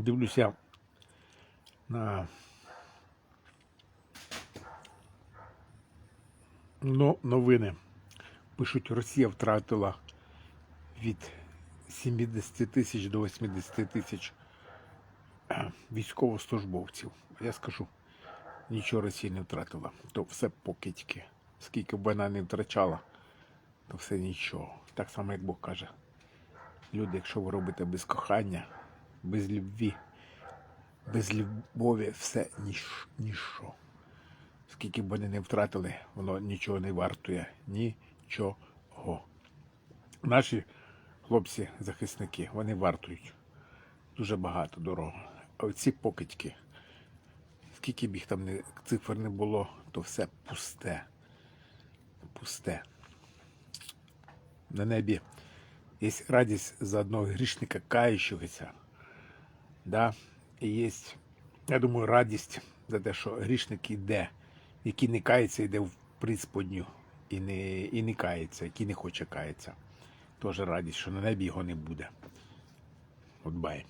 дивлюся на ну, новини. Пишуть, Росія втратила від 70 тисяч до 80 тисяч е, військовослужбовців. Я скажу, нічого Росія не втратила. То все покидьки. Скільки б вона не втрачала, то все нічого. Так само, як Бог каже. Люди, якщо ви робите без кохання, без любві, без любові, все ніщо. Скільки б вони не втратили, воно нічого не вартує. Нічого. Наші хлопці-захисники, вони вартують дуже багато дорого. А оці покидьки, скільки б їх там не, цифр не було, то все пусте. Пусте. На небі є радість за одного грішника каючогося. Да? І є, я думаю, радість за те, що грішник іде, який не кається, йде в присподню і не, і не кається, який не хоче каятися. Теж радість, що на небі його не буде. От бай.